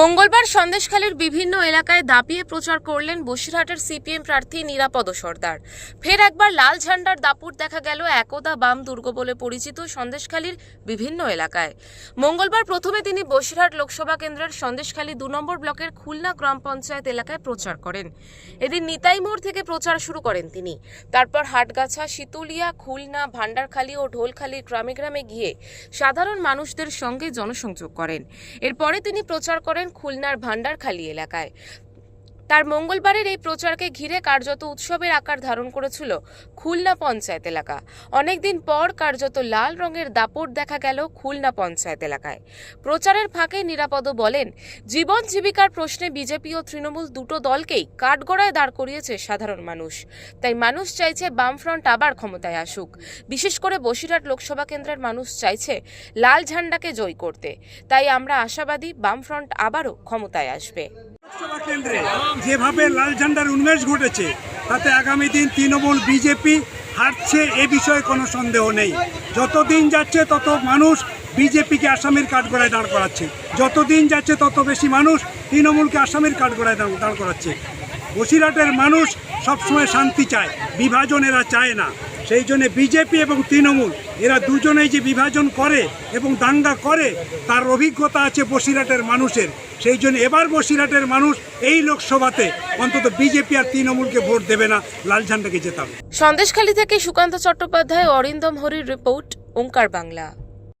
মঙ্গলবার সন্দেশখালীর বিভিন্ন এলাকায় দাপিয়ে প্রচার করলেন বসিরহাটের সিপিএম প্রার্থী নিরাপদ সর্দার। ফের একবার লাল ঝান্ডার দাপুট দেখা গেল একদা বাম দুর্গ বলে পরিচিত সন্দেশখালীর বিভিন্ন এলাকায়। মঙ্গলবার প্রথমে তিনি বসিরহাট লোকসভা কেন্দ্রের সন্দেশখালী দু নম্বর ব্লকের খুলনা গ্রাম পঞ্চায়েত এলাকায় প্রচার করেন। এদিন নিতাই মোড় থেকে প্রচার শুরু করেন তিনি। তারপর হাটগাছা, শীতুলিয়া, খুলনা ভান্ডারখালী ও ঢোলখালীর গ্রামে গ্রামে গিয়ে সাধারণ মানুষদের সঙ্গে জনসংযোগ করেন। এরপরে তিনি প্রচার করেন খুলনার ভান্ডারখালী এলাকায়। তার মঙ্গলবারের এই প্রচারকে ঘিরে কার্যত উৎসবের আকার ধারণ করেছিল খুলনা পঞ্চায়েত এলাকা। অনেকদিন পর কার্যত লাল রঙের দাপট দেখা গেল খুলনা পঞ্চায়েত এলাকায়। প্রচারের ফাঁকে নিরাপদ বলেন, জীবন জীবিকার প্রশ্নে বিজেপি ও তৃণমূল দুটো দলকেই কাঠগড়ায় দাঁড় করিয়েছে সাধারণ মানুষ। তাই মানুষ চাইছে বামফ্রন্ট আবার ক্ষমতায় আসুক। বিশেষ করে বসিরহাট লোকসভা কেন্দ্রের মানুষ চাইছে লাল ঝান্ডাকে জয় করতে। তাই আমরা আশাবাদী বামফ্রন্ট আবারও ক্ষমতায় আসবে। লোকসভা কেন্দ্রে যেভাবে লাল ঝান্ডার উন্মেষ ঘটেছে, তাতে আগামী দিন তৃণমূল বিজেপি হারছে এ বিষয়ে কোনো সন্দেহ নেই। যতদিন যাচ্ছে তত মানুষ বিজেপিকে আসামের কাঠগড়ায় দাঁড় করাচ্ছে। যতদিন যাচ্ছে তত বেশি মানুষ তৃণমূলকে আসামের কাঠগড়ায় দাঁড় দাঁড় করাচ্ছে। বসিরহাটের মানুষ সবসময় শান্তি চায়, বিভাজন এরা চায় না। সেই জন্য বিজেপি এবং তৃণমূল, এরা দুজনেই যে বিভাজন করে এবং দাঙ্গা করে, তার অভিজ্ঞতা আছে বসিরহাটের মানুষের। সেই জন্য এবার বসিরহাটের মানুষ এই লোকসভাতে অন্তত বিজেপি আর তৃণমূলকে ভোট দেবে না, লাল ঝান্ডাকে জেতাবে। সন্দেশখালী থেকে সুকান্ত চট্টোপাধ্যায়, অরিন্দম হরির রিপোর্ট, ওঙ্কার বাংলা।